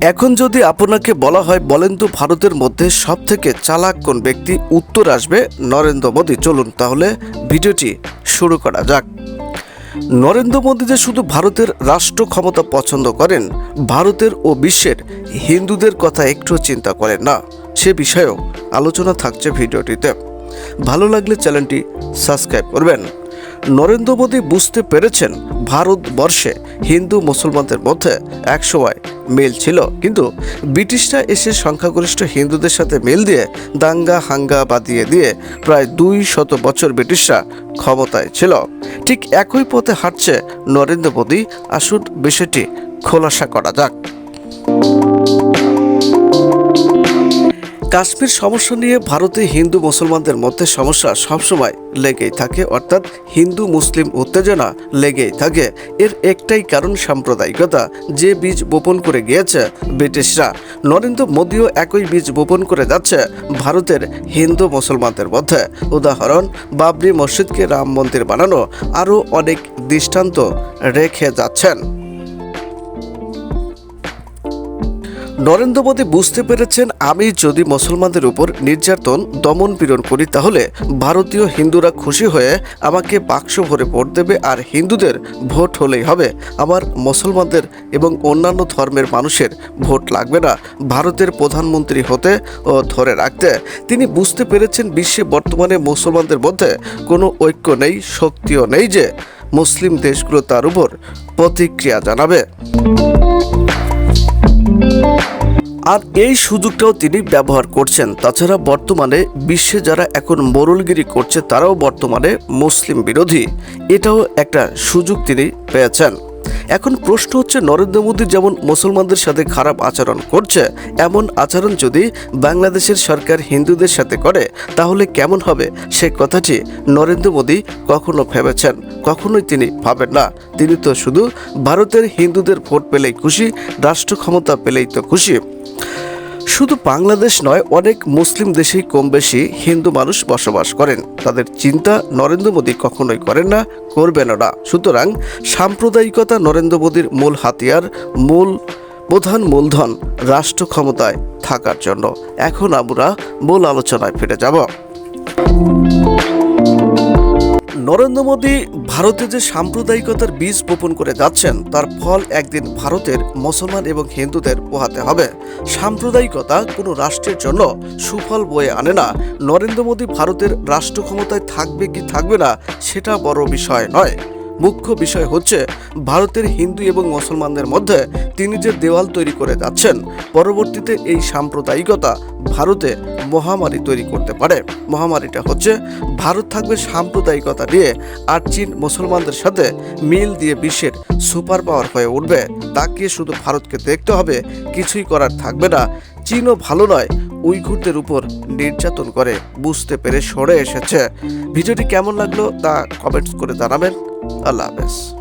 এখন যদি আপনাকে বলা হয়, বলেন তো ভারতের মধ্যে সব থেকে চালাক কোন ব্যক্তি? উত্তর আসবে নরেন্দ্র মোদী। চলুন তাহলে ভিডিওটি শুরু করা যাক। নরেন্দ্র মোদী যে শুধু ভারতের রাষ্ট্র ক্ষমতা পছন্দ করেন, ভারতের ও বিশ্বের হিন্দুদের কথা একটু চিন্তা করেন না। সে বিষয়েও আলোচনা থাকছে ভিডিওটিতে। ভালো লাগলে চ্যানেলটি সাবস্ক্রাইব করবেন। নরেন্দ্র মোদী বুঝতে পেরেছেন, ভারতবর্ষে হিন্দু মুসলমানদের মধ্যে একসময় মিল ছিল, কিন্তু ব্রিটিশরা এসে সংখ্যাগরিষ্ঠ হিন্দুদের সাথে মিল দিয়ে দাঙ্গা, হাঙ্গা বাদিয়ে দিয়ে প্রায় দুই শত বছর ব্রিটিশরা ক্ষমতায় ছিল। ঠিক একই পথে হাঁটছে নরেন্দ্র মোদী। আসুন বিষয়টি খোলাসা করা যাক। কাশ্মীর সমস্যা নিয়ে ভারতে হিন্দু মুসলমানদের মধ্যে সমস্যা সবসময় লেগেই থাকে, অর্থাৎ হিন্দু মুসলিম উত্তেজনা লেগেই থাকে। এর একটাই কারণ সাম্প্রদায়িকতা, যে বীজ বপন করে গিয়েছে ব্রিটিশরা। নরেন্দ্র মোদীও একই বীজ বপন করে যাচ্ছে ভারতের হিন্দু মুসলমানদের মধ্যে। উদাহরণ, বাবরি মসজিদকে রাম মন্দির বানানো আরও অনেক দৃষ্টান্ত রেখে যাচ্ছেন। নরেন্দ্র মোদী বুঝতে পেরেছেন আমি যদি মুসলমানদের উপর নির্যাতন, দমন পীড়ন করি, তাহলে ভারতীয় হিন্দুরা খুশি হয়ে আমাকে বাক্স ভরে ভোট দেবে আর হিন্দুদের ভোট হলেই হবে। আমার মুসলমানদের এবং অন্যান্য ধর্মের মানুষের ভোট লাগবে না। ভারতের প্রধানমন্ত্রী হতে ও ধরে রাখতে তিনি বুঝতে পেরেছেন বিশ্বে বর্তমানে মুসলমানদের মধ্যে কোনো ঐক্য নেই, শক্তিও নেই যে মুসলিম দেশগুলো তার উপর প্রতিক্রিয়া জানাবে। আর এই সুযোগটাও তিনি ব্যবহার করছেন। তাছাড়া বর্তমানে বিশ্বে যারা এখন মোরলগিরি করছে, তারাও বর্তমানে মুসলিম বিরোধী। এটাও একটা সুযোগ তিনি পেয়েছেন। এখন প্রশ্ন হচ্ছে, নরেন্দ্র মোদী যেমন মুসলমানদের সাথে খারাপ আচরণ করছে, এমন আচরণ যদি বাংলাদেশের সরকার হিন্দুদের সাথে করে, তাহলে কেমন হবে? সে কথাটি নরেন্দ্র মোদী কখনো ভেবেছেন, কখনোই তিনি ভাবেন না। তিনি তো শুধু ভারতের হিন্দুদের ভোট পেলেই খুশি, রাষ্ট্র ক্ষমতা পেলেই তো খুশি। শুধু বাংলাদেশ নয়, অনেক মুসলিম দেশেই কম বেশি হিন্দু মানুষ বসবাস করেন। তাদের চিন্তা নরেন্দ্র মোদী কখনোই করেন না করবেন না। সুতরাং সাম্প্রদায়িকতা নরেন্দ্র মোদীর মূল হাতিয়ার, মূল প্রধান মূলধন রাষ্ট্র ক্ষমতায় থাকার জন্য। এখন আমরা মূল আলোচনায় ফিরে যাব। নরেন্দ্র মোদী ভারতে যে সাম্প্রদায়িকতার বীজ বপন করে যাচ্ছেন, তার ফল একদিন ভারতের মুসলমান এবং হিন্দুদের পোহাতে হবে। সাম্প্রদায়িকতা কোনো রাষ্ট্রের জন্য সুফল বয়ে আনে না। নরেন্দ্র মোদী ভারতের রাষ্ট্র ক্ষমতায় থাকবে কি থাকবে না, সেটা বড় বিষয় নয়। মুখ্য বিষয় হচ্ছে, ভারতের হিন্দু এবং মুসলমানদের মধ্যে তিনি যে দেওয়াল তৈরি করে যাচ্ছেন, পরবর্তীতে এই সাম্প্রদায়িকতা ভারতে মহামারী তৈরি করতে পারে। মহামারীটা হচ্ছে, ভারত থাকবে সাম্প্রদায়িকতা নিয়ে আর চীন মুসলমানদের সাথে মিল দিয়ে বিশ্বের সুপার পাওয়ার হয়ে উঠবে। তাকে শুধু ভারতকে দেখতে হবে, কিছুই করার থাকবে না। চীনও ভালো নয় উইঘুরদের উপর নির্যাতন করে বুঝতে পেরে সরে এসেছে। ভিডিওটি কেমন লাগল তা কমেন্টস করে জানাবেন। আল্লাহ হাফেজ।